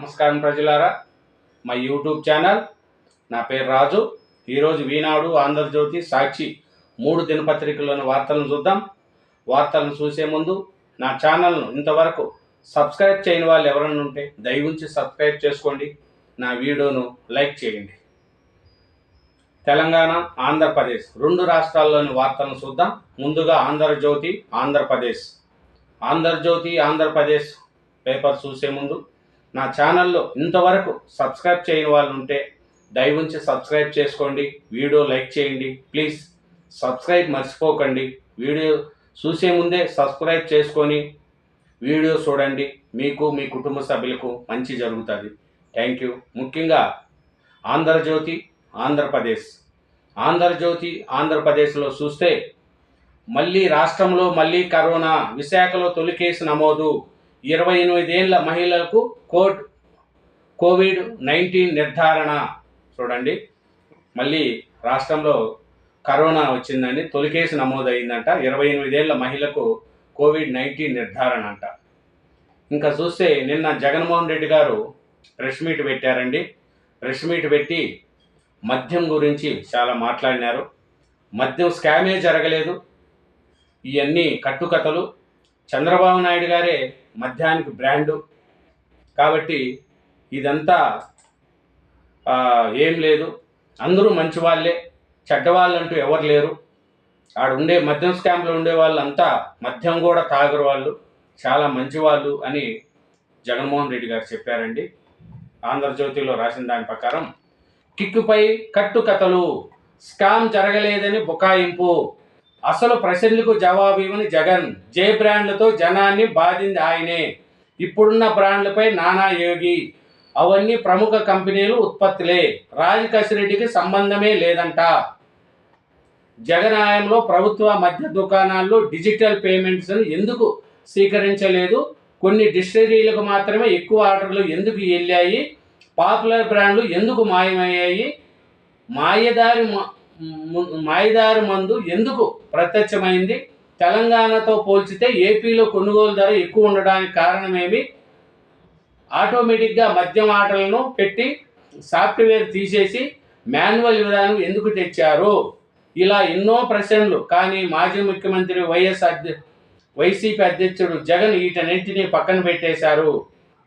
నమస్కారం ప్రజలారా. మా యూట్యూబ్ ఛానల్ నా పేరు రాజు. ఈరోజు ఈనాడు ఆంధ్రజ్యోతి సాక్షి మూడు దినపత్రికల్లోని వార్తలను చూద్దాం. వార్తలను చూసే ముందు నా ఛానల్ను ఇంతవరకు సబ్స్క్రైబ్ చేయని వాళ్ళు ఎవరైనా ఉంటే దయవుంచి సబ్స్క్రైబ్ చేసుకోండి. నా వీడియోను లైక్ చేయండి. తెలంగాణ ఆంధ్రప్రదేశ్ రెండు రాష్ట్రాల్లోని వార్తలను చూద్దాం. ముందుగా ఆంధ్రజ్యోతి ఆంధ్రప్రదేశ్. ఆంధ్రజ్యోతి ఆంధ్రప్రదేశ్ పేపర్ చూసే ముందు నా ఛానల్లో ఇంతవరకు సబ్స్క్రైబ్ చేయని వాళ్ళు ఉంటే దయవుంచి సబ్స్క్రైబ్ చేసుకోండి వీడియో లైక్ చేయండి ప్లీజ్ సబ్స్క్రైబ్ మర్చిపోకండి వీడియో చూసే ముందే సబ్స్క్రైబ్ చేసుకొని వీడియో చూడండి మీకు మీ కుటుంబ సభ్యులకు మంచి జరుగుతుంది. Thank you. ముఖ్యంగా ఆంధ్రజ్యోతి ఆంధ్రప్రదేశ్. ఆంధ్రజ్యోతి ఆంధ్రప్రదేశ్లో చూస్తే మళ్ళీ రాష్ట్రంలో మళ్ళీ కరోనా విశాఖలో తొలి కేసు నమోదు. ఇరవై ఎనిమిదేళ్ళ మహిళలకు కోడ్ కోవిడ్ నైన్టీన్ నిర్ధారణ. చూడండి. మళ్ళీ రాష్ట్రంలో కరోనా వచ్చిందని తొలి కేసు నమోదైందంట. ఇరవై ఎనిమిదేళ్ళ మహిళకు కోవిడ్ నైన్టీన్ నిర్ధారణ అంట. ఇంకా చూస్తే నిన్న జగన్మోహన్ రెడ్డి గారు ప్రెస్ మీట్ పెట్టారండి. ప్రెస్ మీట్ పెట్టి మద్యం గురించి చాలా మాట్లాడినారు. మద్యం స్కామే జరగలేదు. ఇవన్నీ కట్టుకథలు. చంద్రబాబు నాయుడు గారే మద్యానికి బ్రాండు. కాబట్టి ఇదంతా ఏం లేదు. అందరూ మంచి వాళ్ళే చెడ్డవాళ్ళంటూ ఎవరు లేరు. ఆడ ఉండే మద్యం స్కామ్లో ఉండే వాళ్ళంతా మద్యం కూడా తాగరు వాళ్ళు. చాలా మంచి వాళ్ళు అని జగన్మోహన్ రెడ్డి గారు చెప్పారండి. ఆంధ్రజ్యోతిలో రాసిన దాని ప్రకారం కిక్కుపై కట్టుకథలు. స్కామ్ జరగలేదని బుకాయింపు. అసలు ప్రశ్నలకు జవాబు ఇవ్వని జగన్ జే బ్రాండ్లతో జనాన్ని బాధింది ఆయనే. ఇప్పుడున్న బ్రాండ్లపై నానా యోగి. అవన్నీ ప్రముఖ కంపెనీలు ఉత్పత్తులే. రాజకసిరెడ్డికి సంబంధమే లేదంట. జగన్ ఆయంలో ప్రభుత్వ మద్య దుకాణాల్లో డిజిటల్ పేమెంట్స్ ఎందుకు స్వీకరించలేదు? కొన్ని డిస్టరీలకు మాత్రమే ఎక్కువ ఆర్డర్లు ఎందుకు వెళ్ళాయి? పాపులర్ బ్రాండ్లు ఎందుకు మాయమయ్యాయి? మాయదారి మా మాయదారి మందు ఎందుకు ప్రత్యక్షమైంది? తెలంగాణతో పోల్చితే ఏపీలో కొనుగోలు ధర ఎక్కువ ఉండడానికి కారణమేమి? ఆటోమేటిక్గా మద్యం ఆటలను పెట్టి సాఫ్ట్వేర్ తీసేసి మాన్యువల్ విధానం ఎందుకు తెచ్చారు? ఇలా ఎన్నో ప్రశ్నలు. కానీ మాజీ ముఖ్యమంత్రి వైఎస్ అధ్య వైసీపీ అధ్యక్షుడు జగన్ వీటన్నింటినీ పక్కన పెట్టేశారు.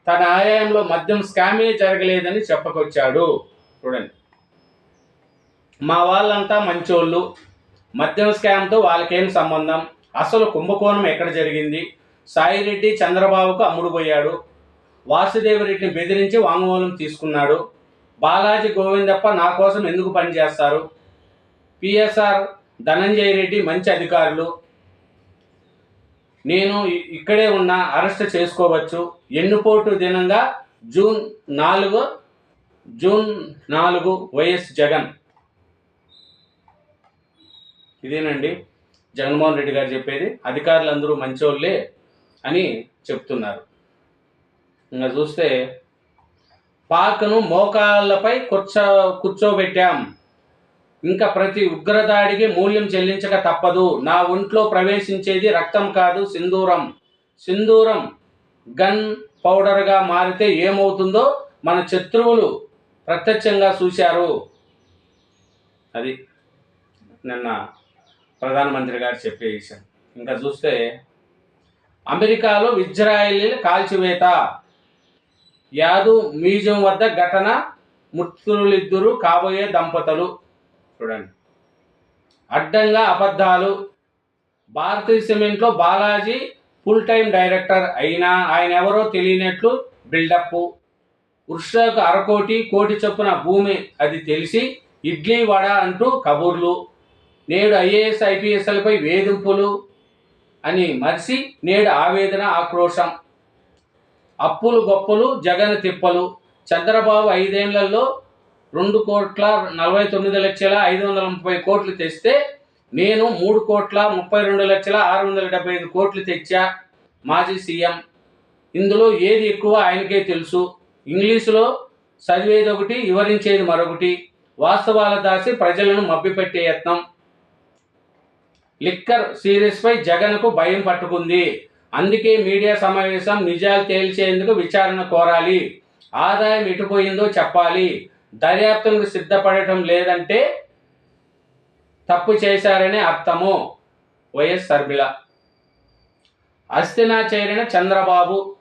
తన ఆదాయంలో మద్యం స్కామే జరగలేదని చెప్పుకొచ్చాడు. చూడండి. మా వాళ్ళంతా మంచోళ్ళు. మద్యం స్కామ్తో వాళ్ళకేం సంబంధం? అసలు కుంభకోణం ఎక్కడ జరిగింది? సాయిరెడ్డి చంద్రబాబుకు అమ్ముడుపోయాడు వాసుదేవరెడ్డిని బెదిరించి వాంగ్మూలం తీసుకున్నాడు. బాలాజీ గోవిందప్ప నా కోసం ఎందుకు పనిచేస్తారు పిఎస్ఆర్ ధనంజయ రెడ్డి మంచి అధికారులు. నేను ఇక్కడే ఉన్న అరెస్ట్ చేసుకోవచ్చు. ఎన్నుపోటు దినంగా జూన్ నాలుగు జూన్ నాలుగు వైఎస్ జగన్. ఇదేనండి జగన్మోహన్ రెడ్డి గారు చెప్పేది. అధికారులందరూ మంచోళ్ళే అని చెప్తున్నారు. ఇంకా చూస్తే పాక్ను మోకాళ్ళపై కూర్చో కూర్చోబెట్టాం. ఇంకా ప్రతి ఉగ్రదాడికి మూల్యం చెల్లించక తప్పదు. నా ఒంట్లో ప్రవేశించేది రక్తం కాదు సింధూరం. సింధూరం గన్ పౌడర్గా మారితే ఏమవుతుందో మన శత్రువులు ప్రత్యక్షంగా చూశారు. అది నిన్న ప్రధానమంత్రి గారు చెప్పే విషయం ఇంకా చూస్తే అమెరికాలో ఇజ్రాయిల్ కాల్చివేత యాదు మ్యూజియం వద్ద ఘటన మృతులిద్దరు కాబోయే దంపతులు. చూడండి. అడ్డంగా అబద్ధాలు. భారతీయ సిమెంట్లో బాలాజీ ఫుల్ టైం డైరెక్టర్ అయినా ఆయన ఎవరో తెలియనట్లు బిల్డప్. వృషకు అరకోటి కోటి చొప్పున భూమి అది తెలిసి ఇడ్లీ వడ అంటూ కబుర్లు. నేడు ఐఏఎస్ ఐపీఎస్లపై వేధింపులు అని మరిసి నేడు ఆవేదన ఆక్రోశం. అప్పులు గొప్పలు జగన్ తిప్పలు. చంద్రబాబు ఐదేళ్ళలో రెండు కోట్ల నలభై తొమ్మిది లక్షల ఐదు వందల ముప్పై కోట్లు తెస్తే నేను మూడు కోట్ల ముప్పై రెండు లక్షల ఆరు వందల డెబ్బై ఐదు కోట్లు తెచ్చా? మాజీ సీఎం. ఇందులో ఏది ఎక్కువ ఆయనకే తెలుసు. ఇంగ్లీషులో చదివేది ఒకటి వివరించేది మరొకటి. వాస్తవాల దాసి ప్రజలను మభ్యపెట్టే యత్నం. లిక్కర్ సిరీస్పై జగన్కు భయం పట్టుకుంది. అందుకే మీడియా సమావేశం నిజాలు తేల్చేందుకు విచారణ కోరాలి. ఆదాయం ఎటుపోయిందో చెప్పాలి. దర్యాప్తులకు సిద్ధపడటం లేదంటే తప్పు చేశారనే అర్థము. వైఎస్ సర్మిల అస్థినా చేరిన చంద్రబాబు.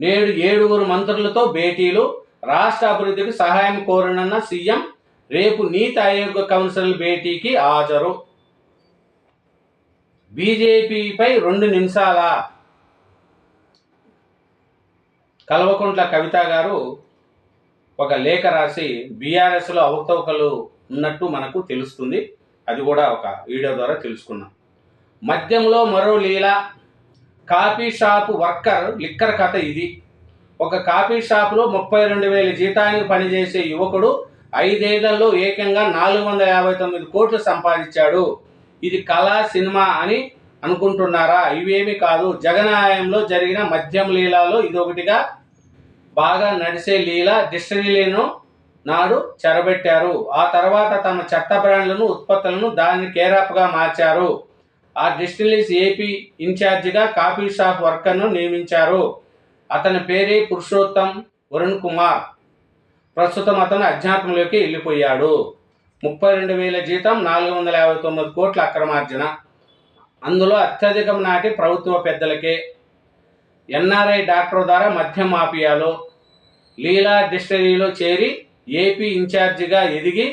నేడు ఏడుగురు మంత్రులతో భేటీలు. రాష్ట్ర అభివృద్ధికి సహాయం కోరనున్న సీఎం రేపు నీతి ఆయోగ్ కౌన్సిల్ భేటీకి హాజరు. బీజేపీపై రెండు నిమిషాల కల్వకుంట్ల కవిత గారు ఒక లేఖ రాసి బీఆర్ఎస్లో అవకతవకలు ఉన్నట్టు మనకు తెలుస్తుంది. అది కూడా ఒక వీడియో ద్వారా తెలుసుకున్నాం. మద్యంలో మరో లీల కాఫీ షాప్ వర్కర్ లిక్కర్ కథ ఇది. ఒక కాఫీ షాపులో ముప్పై రెండు వేల జీతానికి పనిచేసే యువకుడు ఐదేళ్ళలో ఏకంగా నాలుగు వందల యాభై తొమ్మిది కోట్లు సంపాదించాడు. ఇది కళా సినిమా అని అనుకుంటున్నారా? ఇవేమి కాదు. జగనాయంలో జరిగిన మద్యం లీలాలో ఇదొకటిగా బాగా నడిచే లీల డిస్టరీలను నాడు చెరబెట్టారు. ఆ తర్వాత తమ చెత్త బ్రాండ్లను ఉత్పత్తులను దాన్ని కేరాప్గా మార్చారు. ఆ డిస్టిలీస్ ఏపీ ఇన్ఛార్జిగా కాఫీ షాప్ వర్కర్ను నియమించారు. అతని పేరే పురుషోత్తం వరుణ్ కుమార్. ప్రస్తుతం అతను అధ్యాత్మంలోకి వెళ్ళిపోయాడు. ముప్పై రెండు వేల జీతం నాలుగు వందల యాభై తొమ్మిది కోట్ల అక్రమార్జన. అందులో అత్యధికం నాటి ప్రభుత్వ పెద్దలకే ఎన్ఆర్ఐ డాక్టర్ ద్వారా మద్యం మాఫియాలో లీలా డిస్టరీలో చేరి ఏపీ ఇన్ఛార్జిగా ఎదిగి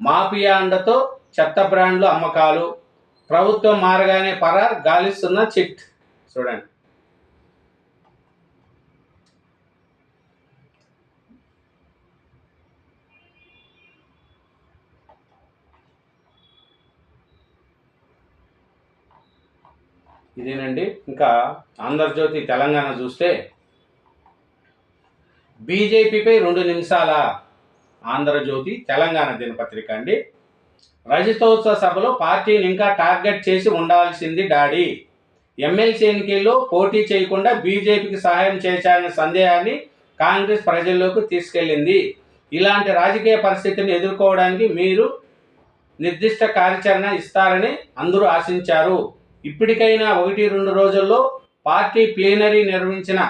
మాఫియా అండతో చెత్త బ్రాండ్లు అమ్మకాలు. ప్రభుత్వం మారగానే పరార్ గాలిస్తున్న చిట్. చూడండి. ఇదేనండి. ఇంకా ఆంధ్రజ్యోతి తెలంగాణ చూస్తే బీజేపీపై రెండు నిమిషాల ఆంధ్రజ్యోతి తెలంగాణ దినపత్రిక అండి. రజతోత్సవ సభలో పార్టీని ఇంకా టార్గెట్ చేసి ఉండాల్సింది డాడీ. ఎమ్మెల్సీ ఎన్నికల్లో పోటీ చేయకుండా బీజేపీకి సహాయం చేశారనే సందేహాన్ని కాంగ్రెస్ ప్రజల్లోకి తీసుకెళ్ళింది. ఇలాంటి రాజకీయ పరిస్థితిని ఎదుర్కోవడానికి మీరు నిర్దిష్ట కార్యాచరణ ఇస్తారని అందరూ ఆశించారు. ఇప్పటికైనా ఒకటి రెండు రోజుల్లో పార్టీ ప్లీనరీ నిర్వహించిన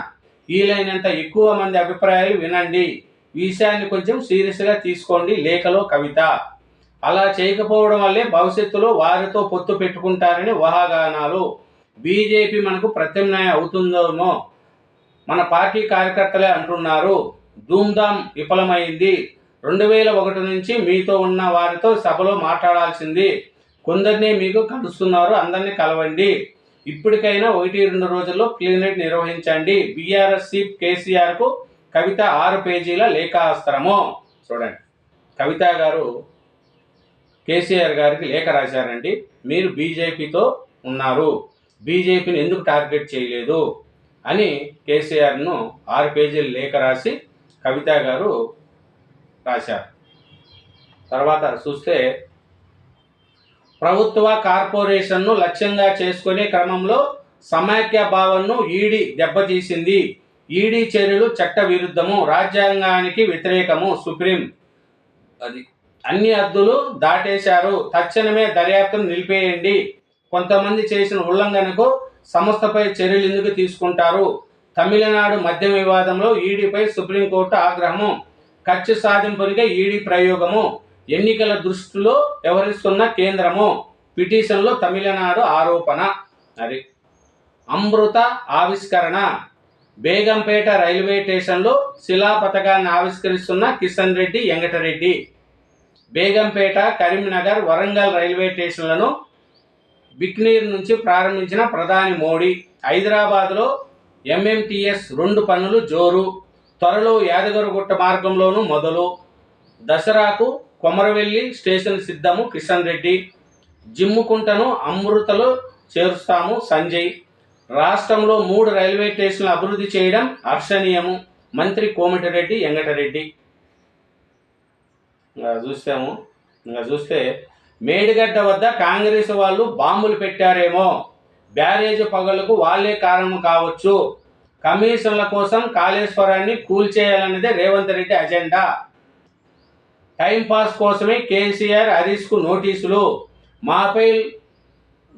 వీలైనంత ఎక్కువ మంది అభిప్రాయాలు వినండి. విషయాన్ని కొంచెం సీరియస్గా తీసుకోండి లేఖలో కవిత. అలా చేయకపోవడం వల్లే భవిష్యత్తులో వారితో పొత్తు పెట్టుకుంటారని ఊహాగానాలు. బీజేపీ మనకు ప్రత్యామ్నాయం అవుతుందేమో మన పార్టీ కార్యకర్తలే అంటున్నారు. ధూమ్ధామ్ విఫలమైంది. రెండు వేల ఒకటి నుంచి మీతో ఉన్న వారితో సభలో మాట్లాడాల్సింది కొందరిని మీకు కలుస్తున్నారు అందరినీ కలవండి. ఇప్పటికైనా ఒకటి రెండు రోజుల్లో క్లినిక్ నిర్వహించండి. బీఆర్ఎస్ చీఫ్ కేసీఆర్కు కవిత ఆరు పేజీల లేఖాస్త్రము. చూడండి. కవిత గారు కేసీఆర్ గారికి లేఖ రాశారండి. మీరు బీజేపీతో ఉన్నారు. బీజేపీని ఎందుకు టార్గెట్ చేయలేదు? అని కేసీఆర్ను ఆరు పేజీల లేఖ రాసి కవిత గారు రాశారు. తర్వాత చూస్తే ప్రభుత్వ కార్పొరేషన్ను లక్ష్యంగా చేసుకునే క్రమంలో సమైక్య భావనను ఈడీ దెబ్బతీసింది. ఈడీ చర్యలు చట్ట విరుద్ధము రాజ్యాంగానికి వ్యతిరేకము సుప్రీం అది. అన్ని హద్దులు దాటేశారు. తక్షణమే దర్యాప్తును నిలిపేయండి. కొంతమంది చేసిన ఉల్లంఘనకు సంస్థపై చర్యలు ఎందుకు తీసుకుంటారు? తమిళనాడు మద్యం వివాదంలో ఈడీపై సుప్రీంకోర్టు ఆగ్రహము. ఖర్చు సాధింపునిగా ఈడీ ప్రయోగము. ఎన్నికల దృష్టిలో వ్యవహరిస్తున్న కేంద్రము. పిటిషన్లో తమిళనాడు ఆరోపణ. అది అమృత ఆవిష్కరణ. బేగంపేట రైల్వే స్టేషన్లో శిలా పథకాన్ని ఆవిష్కరిస్తున్న కిషన్ రెడ్డి వెంకటరెడ్డి. బేగంపేట కరీంనగర్ వరంగల్ రైల్వే స్టేషన్లను బిక్నీర్ నుంచి ప్రారంభించిన ప్రధాని మోడీ. హైదరాబాద్లో ఎంఎంటీఎస్ రెండు పనులు జోరు. త్వరలో యాదగిరిగుట్ట మార్గంలోనూ మొదలు. దసరాకు కొమరవెల్లి స్టేషన్ సిద్ధము కిషన్ రెడ్డి. జిమ్ముకుంటను అమృతలో చేరుస్తాము సంజయ్. రాష్ట్రంలో మూడు రైల్వే స్టేషన్లు అభివృద్ధి చేయడం హర్షణీయము. మంత్రి కోమటిరెడ్డి వెంకటరెడ్డి. ఇంకా చూస్తాము. ఇంకా చూస్తే మేడిగడ్డ వద్ద కాంగ్రెస్ వాళ్ళు బాంబులు పెట్టారేమో. బ్యారేజ్ పగలకు వాళ్ళే కారణం కావచ్చు. కమిషన్ల కోసం కాళేశ్వరాన్ని కూల్చేయాలన్నదే Revanth Reddy agenda. Time pass కోసమే కేసీఆర్ హరీష్కు నోటీసులు. మాపై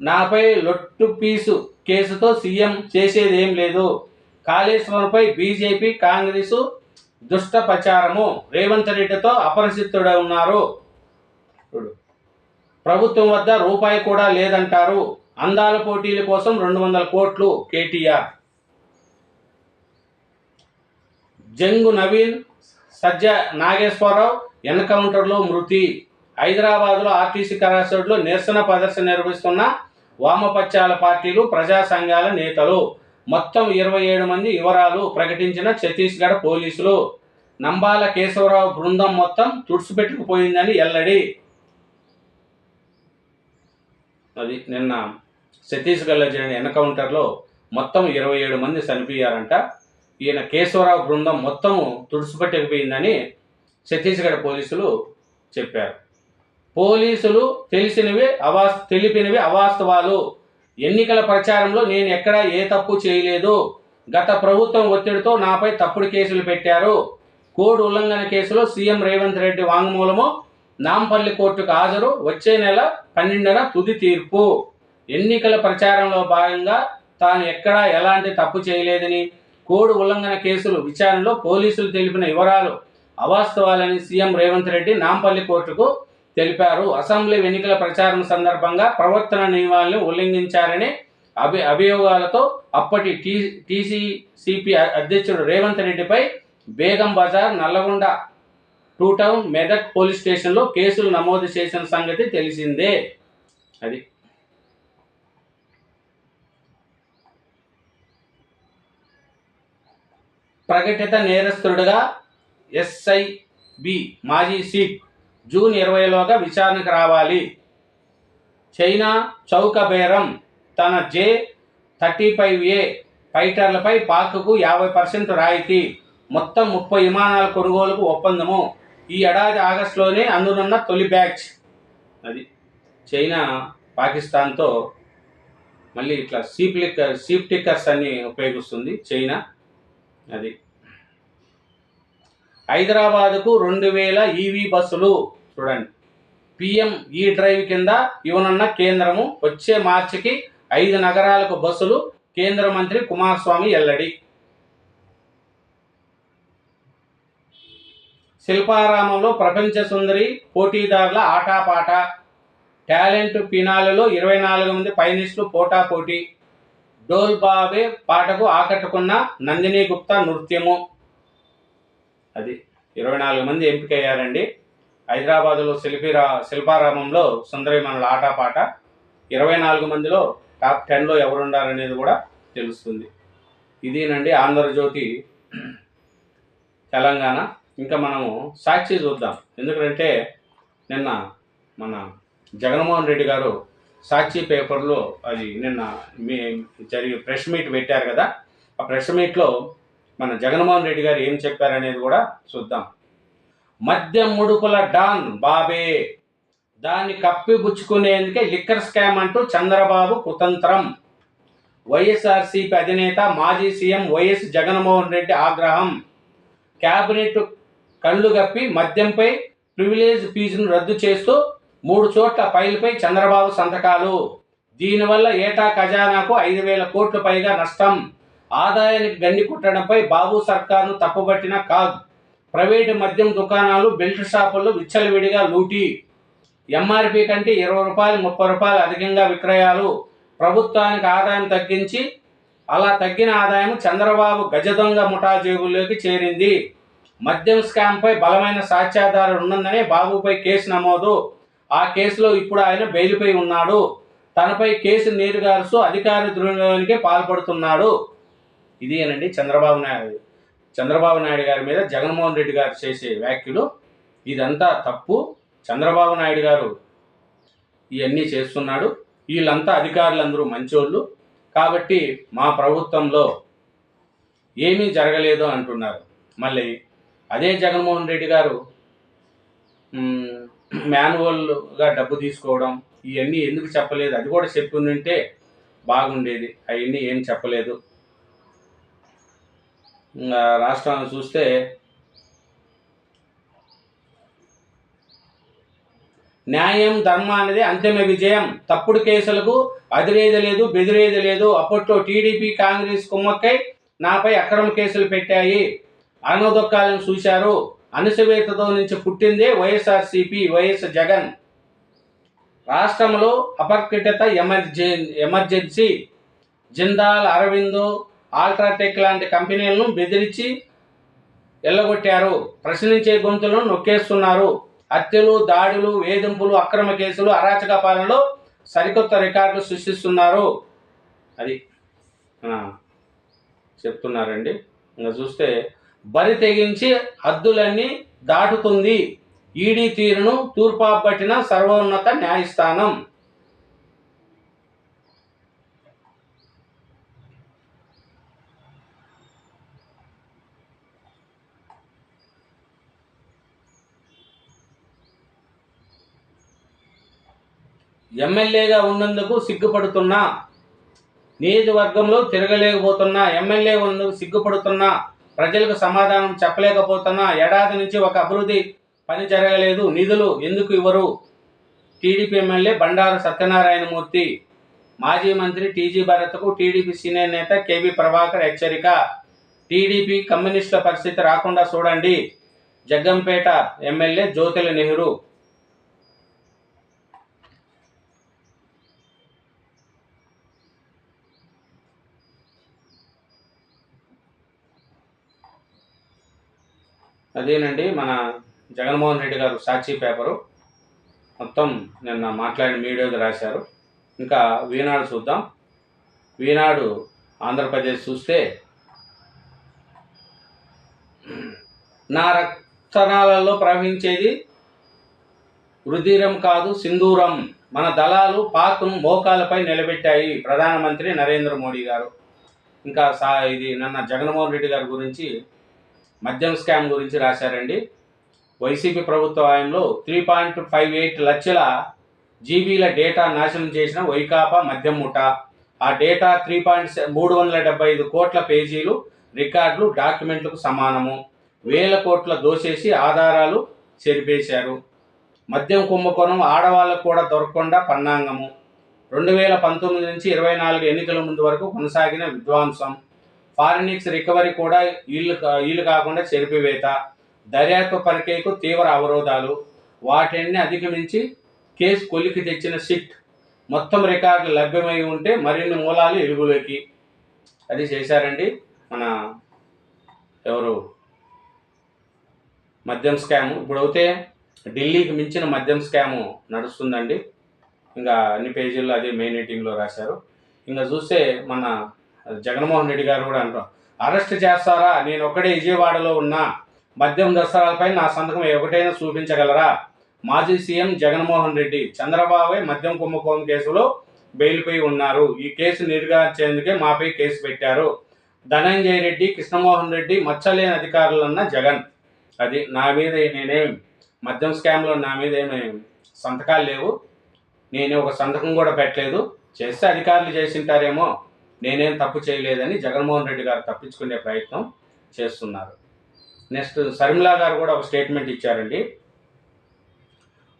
నాపై లొట్టు పీసు కేసుతో సీఎం చేసేది ఏం లేదు. కాళేశ్వరంపై బీజేపీ కాంగ్రెస్ దుష్ట ప్రచారము. రేవంత్ రెడ్డితో అపరిచితుడై ఉన్నారు. ప్రభుత్వం వద్ద రూపాయి కూడా లేదంటారు. అందాల పోటీల కోసం రెండు వందల కోట్లు కేటీఆర్. జంగు నవీన్ సజ్జ నాగేశ్వరరావు ఎన్కౌంటర్లో మృతి. హైదరాబాద్లో ఆర్టీసీ కళాశాలలో నిరసన ప్రదర్శన నిర్వహిస్తున్న వామపక్షాల పార్టీలు ప్రజా సంఘాల నేతలు. మొత్తం ఇరవై ఏడు మంది వివరాలు ప్రకటించిన ఛత్తీస్గఢ్ పోలీసులు. నంబాల కేశవరావు బృందం మొత్తం తుడిచిపెట్టుకుపోయిందని ఎల్లడి అది నిన్న ఛత్తీస్గఢ్లో జరిగిన ఎన్కౌంటర్లో మొత్తం ఇరవై ఏడు మంది చనిపోయారంట. ఈయన కేశవరావు బృందం మొత్తము తుడుచుపట్టకపోయిందని ఛత్తీస్గఢ్ పోలీసులు చెప్పారు. పోలీసులు తెలిసినవి అవాస్ తెలిపినవి అవాస్తవాలు. ఎన్నికల ప్రచారంలో నేను ఎక్కడా ఏ తప్పు చేయలేదు. గత ప్రభుత్వం ఒత్తిడితో నాపై తప్పుడు కేసులు పెట్టారు. కోడ్ ఉల్లంఘన కేసులో సీఎం రేవంత్ రెడ్డి వాంగ్మూలము నాంపల్లి కోర్టుకు హాజరు. వచ్చే నెల పన్నెండున తుది తీర్పు. ఎన్నికల ప్రచారంలో భాగంగా తాను ఎక్కడా ఎలాంటి తప్పు చేయలేదని కోడ్ ఉల్లంఘన కేసులు విచారణలో పోలీసులు తెలిపిన వివరాలు అవాస్తవాలని సీఎం రేవంత్ రెడ్డి నాంపల్లి కోర్టుకు తెలిపారు. అసెంబ్లీ ఎన్నికల ప్రచారం సందర్భంగా ప్రవర్తన నియమాలను ఉల్లంఘించారని అభి అభియోగాలతో అప్పటి టీ టీసీసీపీ అధ్యక్షుడు రేవంత్ రెడ్డిపై Begum Bazar Nalgonda two town Medak police స్టేషన్లో కేసులు నమోదు చేసిన సంగతి తెలిసిందే. అది ప్రకటిత నేరస్తుడుగా ఎస్ఐబి మాజీ సీట్ జూన్ ఇరవైలోగా విచారణకు రావాలి. చైనా చౌక బేరం తన జే థర్టీ ఫైవ్ ఏ ఫైటర్లపై పాక్కు యాభై పర్సెంట్ రాయితీ. మొత్తం ముప్పై విమానాల కొనుగోలుకు ఒప్పందము. ఈ ఏడాది ఆగస్టులోనే అందునున్న తొలి బ్యాచ్. అది చైనా పాకిస్తాన్తో మళ్ళీ ఇట్లా సీప్ లిక్కర్ సీప్ టిక్కర్స్ అన్ని ఉపయోగిస్తుంది చైనా. అది. హైదరాబాద్కు రెండు వేల ఈవీ బస్సులు. చూడండి. పిఎం ఈ డ్రైవ్ కింద ఇవ్వనున్న కేంద్రము వచ్చే మార్చికి ఐదు నగరాలకు బస్సులు కేంద్ర మంత్రి కుమారస్వామి ఎల్లడి. శిల్పారామంలో ప్రపంచ సుందరి పోటీదారుల ఆటాపాట. టాలెంట్ పినాలలో ఇరవై నాలుగు మంది పైనిస్టులు పోటాపోటీ. డోల్ బాబే పాటకు ఆకట్టుకున్న నందిని గుప్తా నృత్యము. అది ఇరవై నాలుగు మంది ఎంపికయ్యారండి. హైదరాబాదులో శిల్పిరా శిల్పారామంలో సుందరిమణుల ఆటపాట ఇరవై నాలుగు మందిలో టాప్ టెన్లో ఎవరుండారనేది కూడా తెలుస్తుంది. ఇదేనండి ఆంధ్రజ్యోతి తెలంగాణ. ఇంకా మనము సాక్షి చూద్దాం. ఎందుకంటే నిన్న మన జగన్మోహన్ రెడ్డి గారు సాక్షి పేపర్లో అది నిన్న మీ జరిగి ప్రెస్ మీట్ పెట్టారు కదా. ఆ ప్రెస్ మీట్లో మన జగన్మోహన్ రెడ్డి గారు ఏం చెప్పారనేది కూడా చూద్దాం. మద్యం ముడుకుల డాన్ బాబే. దాన్ని కప్పిపుచ్చుకునేందుకే లిక్కర్ స్కామ్ అంటూ చంద్రబాబు కుతంత్రం. వైఎస్ఆర్సీపీ అధినేత మాజీ సీఎం వైఎస్ జగన్మోహన్ రెడ్డి ఆగ్రహం. క్యాబినెట్ కళ్ళు గప్పి మద్యంపై ప్రివిలేజ్ ఫీజును రద్దు చేస్తూ మూడు చోట్ల ఫైల్పై చంద్రబాబు సంతకాలు. దీనివల్ల ఏటా ఖజానాకు ఐదు వేల కోట్ల పైగా నష్టం. ఆదాయానికి గండి కుట్టడంపై బాబు సర్కార్ను తప్పుబట్టిన కాదు ప్రైవేటు మద్యం దుకాణాలు బెల్ట్ షాపుల్లో విచ్చలవిడిగా లూటీ. ఎంఆర్పి కంటే ఇరవై రూపాయలు ముప్పై రూపాయలు అధికంగా విక్రయాలు. ప్రభుత్వానికి ఆదాయం తగ్గించి అలా తగ్గిన ఆదాయం చంద్రబాబు గజదొంగ ముఠా జేబుల్లోకి చేరింది. మద్యం స్కామ్పై బలమైన సాక్ష్యాధారం ఉన్నందనే బాబుపై కేసు నమోదు. ఆ కేసులో ఇప్పుడు ఆయన బెయిల్పై ఉన్నాడు. తనపై కేసు నీరుగారుస్తూ అధికార దుర్వినియోగానికి పాల్పడుతున్నాడు. ఇది అనండి చంద్రబాబు నాయుడు. చంద్రబాబు నాయుడు గారి మీద జగన్మోహన్ రెడ్డి గారు చేసే వ్యాఖ్యలు. ఇదంతా తప్పు. చంద్రబాబు నాయుడు గారు ఇవన్నీ చేస్తున్నాడు. వీళ్ళంతా అధికారులందరూ మంచోళ్ళు. కాబట్టి మా ప్రభుత్వంలో ఏమీ జరగలేదు అంటున్నారు. మళ్ళీ అదే జగన్మోహన్ రెడ్డి గారు మాన్యువల్గా డబ్బు తీసుకోవడం ఇవన్నీ ఎందుకు చెప్పలేదు? అది కూడా చెప్పి ఉంటే బాగుండేది. అవన్నీ ఏం చెప్పలేదు. రాష్ట్రాన్ని చూస్తే న్యాయం ధర్మ అనేది అంతిమ విజయం. తప్పుడు కేసులకు అదిరేది లేదు బెదిరేది లేదు. అప్పట్లో టీడీపీ కాంగ్రెస్ కుమ్మక్కై నాపై అక్రమ కేసులు పెట్టాయి. అనదొక్కాలను చూశారు. అణచివేతతో నుంచి పుట్టిందే వైఎస్ఆర్సిపి వైఎస్ జగన్. రాష్ట్రంలో అపరికృత ఎమర్జెన్ ఎమర్జెన్సీ. జిందాల్ అరవిందో ఆల్ట్రాటెక్ లాంటి కంపెనీలను బెదిరించి ఎల్లగొట్టారు. ప్రశ్నించే గొంతులను నొక్కేస్తున్నారు. హత్యలు దాడులు వేధింపులు అక్రమ కేసులు అరాచక పాలనలో సరికొత్త రికార్డులు సృష్టిస్తున్నారు. అది చెప్తున్నారండి. ఇంకా చూస్తే బరి తెగించి హద్దులన్నీ దాటుతుంది. ఈడీ తీరును తూర్పాబట్టిన సర్వోన్నత న్యాయస్థానం. ఎమ్మెల్యేగా ఉన్నందుకు సిగ్గుపడుతున్నా. నియోజకవర్గంలో తిరగలేకపోతున్నా. ఎమ్మెల్యే ఉన్నందుకు సిగ్గుపడుతున్నా. ప్రజలకు సమాధానం చెప్పలేకపోతున్నా ఏడాది నుంచి ఒక అభివృద్ధి పని జరగలేదు. నిధులు ఎందుకు ఇవ్వరు? టీడీపీ ఎమ్మెల్యే బండారు సత్యనారాయణమూర్తి మాజీ మంత్రి టీజీ భరత్కు టీడీపీ సీనియర్ నేత కేవీ ప్రభాకర్ హెచ్చరిక. టీడీపీ కమ్యూనిస్టుల పరిస్థితి రాకుండా చూడండి. జగ్గంపేట ఎమ్మెల్యే జ్యోతిల నెహ్రూ అదేనండి మన జగన్మోహన్ రెడ్డి గారు సాక్షి పేపరు. మొత్తం నిన్న మాట్లాడిన మీడియాకి రాశారు. ఇంకా వీనాడు చూద్దాం. వీనాడు ఆంధ్రప్రదేశ్ చూస్తే నా రక్తనాళాల్లో ప్రవహించేది రుధిరం కాదు సింధూరం. మన దళాలు పాక్ను మోకాలపై నిలబెట్టాయి ప్రధానమంత్రి నరేంద్ర మోడీ గారు. ఇంకా సా ఇది నన్న జగన్మోహన్ రెడ్డి గారి గురించి మద్యం స్కామ్ గురించి రాశారండి. వైసీపీ ప్రభుత్వ హయాంలో త్రీ పాయింట్ ఫైవ్ ఎయిట్ లక్షల జీబీల డేటా నాశనం చేసిన వైకాపా మద్యం ముఠ ఆ డేటా త్రీ పాయింట్ మూడు వందల డెబ్బై ఐదు కోట్ల పేజీలు రికార్డులు డాక్యుమెంట్లకు సమానము. వేల కోట్ల దోసేసి ఆధారాలు చెరిపేశారు. మద్యం కుంభకోణం ఆడవాళ్ళకు కూడా దొరకకుండా పన్నాంగము. రెండు వేల పంతొమ్మిది నుంచి ఇరవై నాలుగు ఎన్నికల ముందు వరకు కొనసాగిన విధ్వంసం ఫారినిక్స్ రికవరీ కూడా వీళ్ళు వీళ్ళు కాకుండా చెరిపివేత దర్యాప్తు ప్రక్రియకు తీవ్ర అవరోధాలు వాటిని అధిగమించి కేసు కొలికి తెచ్చిన సిట్ మొత్తం రికార్డులు లభ్యమై ఉంటే మరిన్ని మూలాలు ఎలుగులోకి అది చేశారండి. మన ఎవరు? మద్యం స్కాము. ఇప్పుడు అయితే ఢిల్లీకి మించిన మద్యం స్కాము నడుస్తుందండి. ఇంకా అన్ని పేజీల్లో అదే మెయిన్ ఎయిటింగ్లో రాశారు. ఇంకా చూస్తే మన జగన్మోహన్ రెడ్డి గారు కూడా అంటారు. అరెస్ట్ చేస్తారా? నేను ఒక్కడే విజయవాడలో ఉన్నా. మద్యం దసరాలపై నా సంతకం ఒకటైనా చూపించగలరా? మాజీ సీఎం జగన్మోహన్ రెడ్డి చంద్రబాబు మద్యం కుంభకోణం కేసులో బెయిల్పై ఉన్నారు. ఈ కేసు నిర్గార్చేందుకే మాపై కేసు పెట్టారు. ధనంజయ రెడ్డి కృష్ణమోహన్ రెడ్డి మచ్చలేని అధికారులన్న జగన్. అది నా మీద నేనేం? మద్యం స్కామ్లో నా మీద ఏమి సంతకాలు లేవు? నేను ఒక సంతకం కూడా పెట్టలేదు. చేస్తే అధికారులు చేసింటారేమో? నేనేం తప్పు చేయలేదని జగన్మోహన్ రెడ్డి గారు తప్పించుకునే ప్రయత్నం చేస్తున్నారు. నెక్స్ట్ శర్మిలా గారు కూడా ఒక స్టేట్మెంట్ ఇచ్చారండి.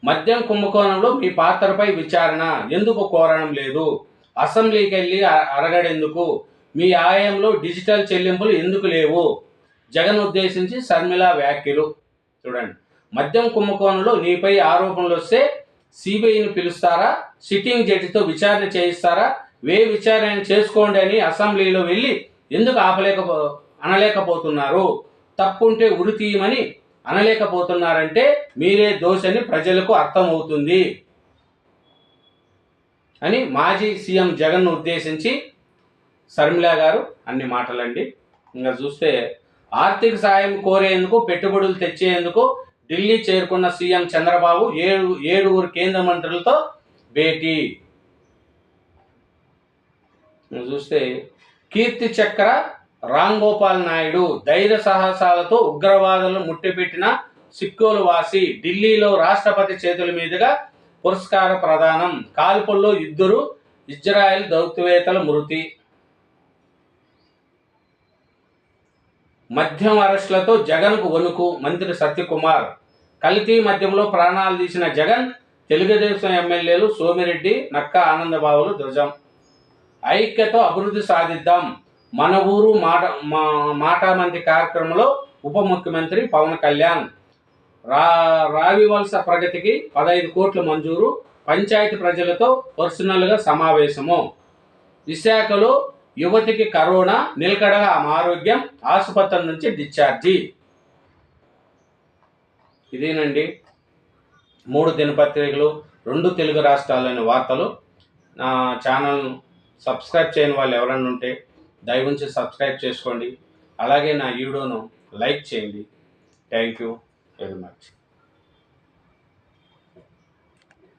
మద్యం కుంభకోణంలో మీ పాత్రపై విచారణ. ఎందుకు కోరడం లేదు? అసెంబ్లీకి వెళ్ళి అరగడెందుకు? మీ ఆయంలో డిజిటల్ చెల్లింపులు ఎందుకు లేవు? జగన్ ఉద్దేశించి శర్మిల వ్యాఖ్యలు. చూడండి. మద్యం కుంభకోణంలో నీపై ఆరోపణలు వస్తే సిబిఐని పిలుస్తారా? సిట్టింగ్ జడ్జితో విచారణ చేయిస్తారా? వే విచారణ చేసుకోండి అని అసెంబ్లీలో వెళ్ళి ఎందుకు ఆపలేకపో అనలేకపోతున్నారు? తప్పుంటే ఉరి తీయమని అనలేకపోతున్నారంటే మీరే దోషని ప్రజలకు అర్థమవుతుంది. అని మాజీ సీఎం జగన్ ఉద్దేశించి శర్మిల గారు అన్ని మాటలండి. ఇంకా చూస్తే ఆర్థిక సాయం కోరేందుకు పెట్టుబడులు తెచ్చేందుకు ఢిల్లీ చేరుకున్న సీఎం చంద్రబాబు ఏడు ఏడుగురు కేంద్ర మంత్రులతో భేటీ. నువ్వు చూస్తే కీర్తి చక్ర రామ్ గోపాల్ నాయుడు ధైర్య సాహసాలతో ఉగ్రవాదులను ముట్టిపెట్టిన సిక్కోలు వాసి ఢిల్లీలో రాష్ట్రపతి చేతుల మీదుగా పురస్కార ప్రదానం. కాల్పుల్లో ఇద్దరు ఇజ్రాయెల్ దౌత్యవేత్తల మృతి. మద్యం అరెస్టులతో జగన్కు వణుకు మంత్రి సత్యకుమార్. కల్తీ మద్యంలో ప్రాణాలు తీసిన జగన్ తెలుగుదేశం ఎమ్మెల్యేలు సోమిరెడ్డి నక్క ఆనందబాబులు ధ్వజం. ఐక్యతో అభివృద్ధి సాధిద్దాం. మన ఊరు మాట మా మాటామంతి కార్యక్రమంలో ఉప ముఖ్యమంత్రి పవన్ కళ్యాణ్. రా రావి వలస ప్రగతికి పదహైదు కోట్ల మంజూరు పంచాయతీ ప్రజలతో పర్సనల్గా సమావేశము. విశాఖలో యువతికి కరోనా నిలకడగా ఆమె ఆరోగ్యం ఆసుపత్రి నుంచి డిశ్చార్జి. ఇదేనండి మూడు దినపత్రికలు రెండు తెలుగు రాష్ట్రాల్లోని వార్తలు. నా ఛానల్ను సబ్స్క్రైబ్ చేయని వాళ్ళు ఎవరైనా ఉంటే దయవుంచి సబ్స్క్రైబ్ చేసుకోండి. అలాగే నా వీడియోను లైక్ చేయండి. Thank you very much.